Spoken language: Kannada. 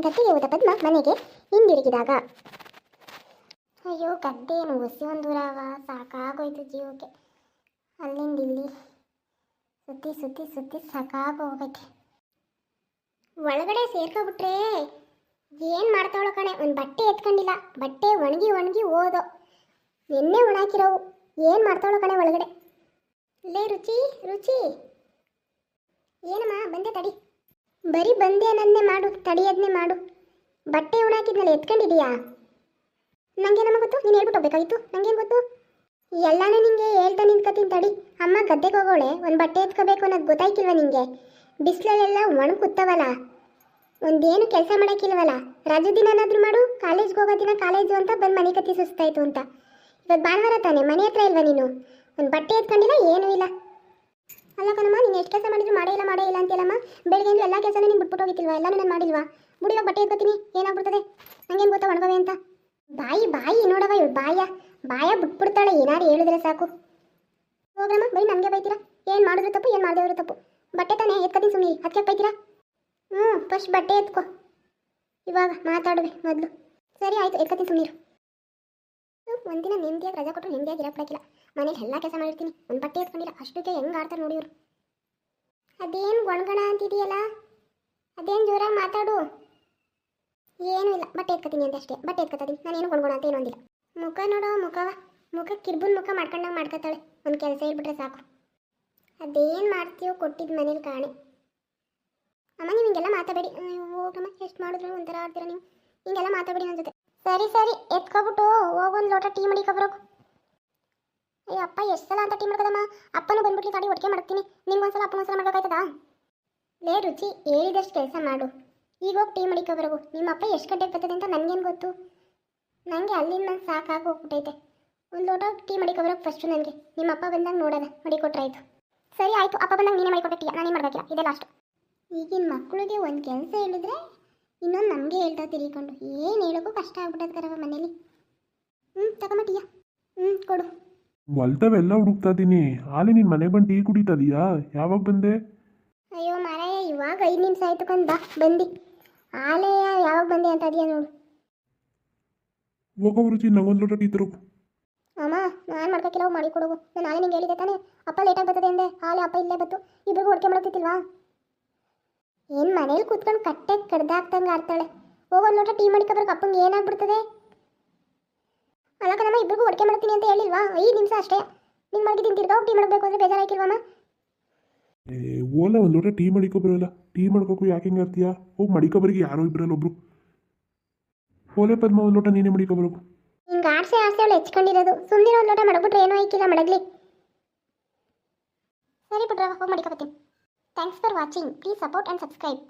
ಗದ್ದೆಗೆ ಹೋದ ಪದ್ಮ ಮನೆಗೆ ಹಿಂದಿರುಗಿದಾಗ. ಅಯ್ಯೋ, ಗದ್ದೆ ಏನು ಒಸಿ ಒಂದು ದೂರವ ಸಾಕಾಗೋಯ್ತು ಜೀವಕ್ಕೆ. ಅಲ್ಲಿಂದ ಇಲ್ಲಿ ಸುತ್ತಿ ಸುತ್ತಿ ಸುತ್ತಿ ಸಾಕಾಗೋಗೈತೆ. ಒಳಗಡೆ ಸೇರ್ಕೊಬಿಟ್ರೆ ಏನು ಮಾಡ್ತಾವಳು ಕಣೆ, ಒಂದು ಬಟ್ಟೆ ಎತ್ಕೊಂಡಿಲ್ಲ. ಬಟ್ಟೆ ಒಣಗಿ ಒಣಗಿ ಓದೋ. ಎಣ್ಣೆ ಒಣಾಕಿರೋವು ಏನು ಮಾಡ್ತಾವಳು ಕಣೆ ಒಳಗಡೆ. ಲೇ ರುಚಿ ರುಚಿ. ಏನಮ್ಮ, ಬಂದೆ ತಡಿ. ಬರೀ ಬಂದೆ ಅನ್ನೋದನ್ನೇ ಮಾಡು ತಡೆಯೋದನ್ನೇ ಮಾಡು. ಬಟ್ಟೆ ಉಣಾಕಿದ್ನಲ್ಲ ಎತ್ಕೊಂಡಿದೀಯಾ? ನಂಗೇನಮ್ಮ ಗೊತ್ತು? ನೀನು ಹೇಳ್ಬಿಟ್ಟು ಹೋಗ್ಬೇಕಾಗಿತ್ತು? ನಂಗೇನು ಗೊತ್ತು? ಎಲ್ಲಾನು ನಿಂಗೆ ಹೇಳ್ತಾ ನಿಂತ್ಕೊತೀನಿ ತಡಿ. ಅಮ್ಮ ಗದ್ದೆಗೆ ಹೋಗೋಳೆ, ಒಂದು ಬಟ್ಟೆ ಎತ್ಕೋಬೇಕು ಅನ್ನೋದು ಗೊತ್ತಾಯ್ತಿಲ್ವ ನಿಂಗೆ? ಬಿಸಿಲಲ್ಲೆಲ್ಲ ಒಣ ಕೂತವಲ್ಲ ಒಂದೇನು ಕೆಲಸ ಮಾಡೋಕ್ಕಿಲ್ವಲ್ಲ? ರಜೆ ದಿನನಾದ್ರೂ ಮಾಡು, ಕಾಲೇಜ್ಗೆ ಹೋಗೋ ದಿನ ಕಾಲೇಜು ಅಂತ ಬಂದು ಮನೆ ಕತ್ತಿ ಸುಸ್ತಾಯಿತು ಅಂತ. ಇವತ್ತು ಭಾನುವಾರ ತಾನೆ, ಮನೆ ಹತ್ರ ಇಲ್ವಾ ನೀನು? ಒಂದು ಬಟ್ಟೆ ಎತ್ಕೊಂಡಿಲ್ಲ, ಏನೂ ಇಲ್ಲ. ಅಲ್ಲ ಕಣಮ್ಮ ಎಷ್ಟು ಕೆಲಸ ಮಾಡಿದ್ರು ಮಾಡೇ ಇಲ್ಲ ಮಾಡೇ ಇಲ್ಲ ಅಂತೀಯಲ್ಲಮ್ಮ? ಬೆಳಗ್ಗೆ ಎಲ್ಲ ಕೆಲಸ ನೀನು ಬಿಟ್ಬಿಟ್ಟು ಹೋಗಿತ್ತಿಲ್ವಾ ಎಲ್ಲನೂ ನಾನು ಮಾಡಿಲ್ವಾ? ಬುಡಿವಾಗ ಬಟ್ಟೆ ಎತ್ಕೋತೀನಿ, ಏನಾಗ್ಬಿಡ್ತದೆ? ನಂಗೇನು ಗೊತ್ತಾ ಒಣಗವೆ ಅಂತ? ಬಾಯಿ ಬಾಯಿ ನೋಡವ ಇವಳು ಬಾಯ. ಬಾಯ ಬಿಟ್ಬಿಡ್ತಾಳೆ, ಏನಾರು ಹೇಳಿದ್ರೆ ಸಾಕು. ಹೋಗ್ರಮ್ಮ, ಬರೀ ನನಗೆ ಬೈತೀರಾ? ಏನು ಮಾಡಿದ್ರು ತಪ್ಪು, ಏನು ಮಾಡಿದ್ರು ತಪ್ಪು? ಬಟ್ಟೆ ತಾನೇ, ಎತ್ಕೋತೀನಿ ಸುಮ್ಮನೆ ಅದಕ್ಕೆ ಬೈತೀರಾ? ಹ್ಞೂ ಫಸ್ಟ್ ಬಟ್ಟೆ ಎತ್ಕೋ. ಇವಾಗ ಮಾತಾಡುವೆ ಮೊದಲು. ಸರಿ, ಆಯಿತು, ಎತ್ಕೋತೀನಿ ಸುಮ್ಮನೆ ಒಂದಿನ ನೆಮ್ಮದಿಯಾಗಿ ರಜಾ ಕೊಟ್ಟರು ನೆಮ್ಮದಿಯಾಗಿ ಇರಕ್ಕಿಲ್ಲ ಮನೇಲಿ ಎಲ್ಲ ಕೆಲಸ ಮಾಡಿರ್ತೀನಿ, ಒಂದು ಬಟ್ಟೆ ಎತ್ಕೊಂಡಿಲ್ಲ, ಅಷ್ಟಕ್ಕೆ ಹೆಂಗೆ ಆಡ್ತಾರೆ ನೋಡಿ ಇವರು. ಅದೇನು ಗೊಣಗಣ ಅಂತಿದೆಯಲ್ಲ? ಅದೇನು ಜೋರಾಗಿ ಮಾತಾಡು? ಏನೂ ಇಲ್ಲ, ಬಟ್ಟೆ ಎತ್ಕೋತೀನಿ ಅಂತ ಅಷ್ಟೇ ಬಟ್ಟೆ ಎತ್ಕೋತೀನಿ ನಾನೇನು ಗೊಣಗೋಣ ಅಂತ ಏನೊಂದಿಲ್ಲ ಮುಖ ನೋಡೋ ಮುಖವ ಮುಖ ಕಿರ್ಬುನ್ ಮುಖ ಮಾಡ್ಕೊಂಡಂಗೆ ಮಾಡ್ಕೊತಾಳೆ. ಒಂದು ಕೆಲಸ ಹೇಳ್ಬಿಟ್ರೆ ಸಾಕು. ಅದೇನು ಮಾಡ್ತೀವೋ ಕೊಟ್ಟಿದ್ದು ಮನೇಲಿ ಕಾಣೆ. ಅಮ್ಮ, ನೀವು ಹಿಂಗೆಲ್ಲ ಮಾತಾಡಬೇಡಿ. ಹೋಗಮ್ಮ ಎಷ್ಟು ಮಾಡಿದ್ರು ಒಂಥರ ಆಡ್ತೀರ ನೀವು. ಹಿಂಗೆಲ್ಲ ಮಾತಾಡಬೇಡಿ ನನ್ನ ಜೊತೆ. ಸರಿ ಸರಿ, ಎತ್ಕೊಬಿಟ್ಟು ಹೋಗೊಂದು ಲೋಟ ಟೀ ಮಡಿಕೊಬರೋಕು ಅಯ್ಯೋ ಅಪ್ಪ, ಎಷ್ಟು ಸಲ ಅಂತ ಟೀ ಮಾಡ್ಕದಮ್ಮ? ಅಪ್ಪನೂ ಬಂದ್ಬಿಟ್ಟು ಗಾಡಿ ಒಟ್ಟಿಗೆ ಮಾಡ್ತೀನಿ. ನಿಂಗೊಂದ್ಸಲ ಅಪ್ಪ ಒಂದ್ಸಲ ಮಾಡ್ಬೇಕಾಯ್ತದಾ? ಲೇ, ರುಚಿ, ಹೇಳಿದಷ್ಟು ಕೆಲಸ ಮಾಡು. ಈಗ ಹೋಗಿ ಟೀ ಮಡಿಕೊಬರೋಗು ನಿಮ್ಮ ಅಪ್ಪ ಎಷ್ಟು ಗಂಟೆಗೆ ಬರ್ತದೆ ಅಂತ ನನಗೇನು ಗೊತ್ತು? ನನಗೆ ಅಲ್ಲಿಂದ ನಾನು ಸಾಕಾಗಿ ಹೋಗ್ಬಿಟ್ಟೈತೆ. ಒಂದು ಲೋಟ ಟೀ ಮಡಿಕೊಬರೋಕೆ ಫಸ್ಟು ನನಗೆ. ನಿಮ್ಮ ಅಪ್ಪ ಬಂದಾಗ ನೋಡೋಣ ಮಡಿಕೊಟ್ರಾಯ್ತು ಸರಿ, ಆಯಿತು. ಅಪ್ಪ ಬಂದಾಗ ನೀನೇ ಮಾಡಿಕೊಟ್ಟೆ ಟೀ. ನಾನೇನು ಮಾಡಬೇಕಿಲ್ಲ. ಇದೇ ಲಾಸ್ಟ್ ಈಗಿನ ಮಕ್ಕಳಿಗೆ ಒಂದು ಕೆಲಸ ಹೇಳಿದ್ರೆ ಇನ್ನೊಂದು ನಮಗೆ ಹೇಳ್ತಾ ತಿರ್ಕೊಂಡು ಏನು ಹೇಳೋಕ್ಕೂ ಕಷ್ಟ ಆಗ್ಬಿಟ್ಟದ ಕರವ ಮನೇಲಿ. ಹ್ಞೂ ತಗೊಂಬ ಹ್ಞೂ ಕೊಡು. ಹೊಲ್ತವೆಲ್ಲ ಹುಡುಕ್ತಾ ಇದ್ದೀನಿ ಆಲೆ ನಿನ್ನ ಮನೆಗೆ ಬಂದು ಟೀ ಕುಡಿತದೀಯಾ? ಯಾವಾಗ ಬಂದೆ? ಅಯ್ಯೋ ಮಾರಾಯ ಇವಾಗ ಐದು ನಿಮಿಷ ಆಯ್ತು ಕಂದ ಬಾ ಬಂದಿ. ಆಲೇ ಯಾವಾಗ ಬಂದೆ ಅಂತ ಅದೆಯಾ ನೋಡು. ಹೋಗೋ ರುಚಿ ನಂಗೊಂದು ಲೋಟ ಟೀ ತರು. ಅಮ್ಮ ನಾನು ಮಾಡ್ಕೊಕ್ಕಿಲ್ಲ ಹೋಗಿ ಮಾಡಿ ಕೊಡೋಗು. ನಾನು ಆಲೆ ನಿಂಗೆ ಹೇಳಿದೆ ತಾನೇ. ಅಪ್ಪ ಲೇಟಾಗಿ ಬರ್ತದೆ ಅಂದೆ. ಆಲೆ ಅಪ್ಪ ಇಲ್ಲೇ ಬತ್ತು. ಇಬ್ಬರಿಗೂ ಹೊಡ್ಕೆ ಮಾಡ್ತಿತ್ತಿಲ್ವಾ ಏನು ಮನೇಲಿ ಕೂತ್ಕೊಂಡು ಕಟ್ಟೆ ಕಡ್ದಾಕ್ತಂಗೆ ಆಡ್ತಾಳೆ. ಹೋಗೋ ಲೋಟ ಟೀ ಮಾಡಿಕೊಬ್ರಿಗೆ ಅಪ್ಪಂಗೆ ಏನಾಗ್ಬಿಡ್ತದೆ ಅಲ್ಲ ಕಣಮ್ಮ ಇಬ್ಬರಿಗೂ ಹೊಡ್ಕೆ ಮಾಡ್ತೀನಿ ಅಂತ ಹೇಳಿಲ್ವಾ? ಐದು ನಿಮಿಷ ಅಷ್ಟೇ. ನಿಂಗೆ ಮಡಗಿ ತಿರ್ಗಾ ಟೀ ಮಾಡಬೇಕು ಅಂದರೆ ಬೇಜಾರಾಯ್ಕಿಲ್ವಮ್ಮ ಏ ಓಲ ಒಂದು ಲೋಟ ಟೀ ಮಾಡಿಕೋ ಬರೋಲ್ಲ. ಟೀ ಮಾಡ್ಕೋಕು ಯಾಕೆ ಹಿಂಗೆ ಇರ್ತೀಯಾ ಹೋಗಿ ಮಡಿಕೊಬರಿಗೆ ಯಾರೋ ಇಬ್ಬರಲ್ಲ ಒಬ್ರು. ಓಲೆ ಪದ್ಮ ಒಂದು ಲೋಟ ನೀನೇ ಮಡಿಕೋ ಬರೋಕು. ಹಿಂಗೆ ಆಡ್ಸೆ ಆಸೆ ಅವಳು ಹೆಚ್ಕೊಂಡಿರೋದು. ಸುಮ್ಮನೆ ಒಂದು ಲೋಟ ಮಡಗ್ಬಿಟ್ರೆ ಏನೂ ಐಕಿಲ್ಲ ಮಡಗ್ಲಿ. ಸರಿ ಬಿಡ್ರವ ಹೋಗಿ ಮಡಿಕೊಬತ್ತೀನಿ thanks for watching please support and subscribe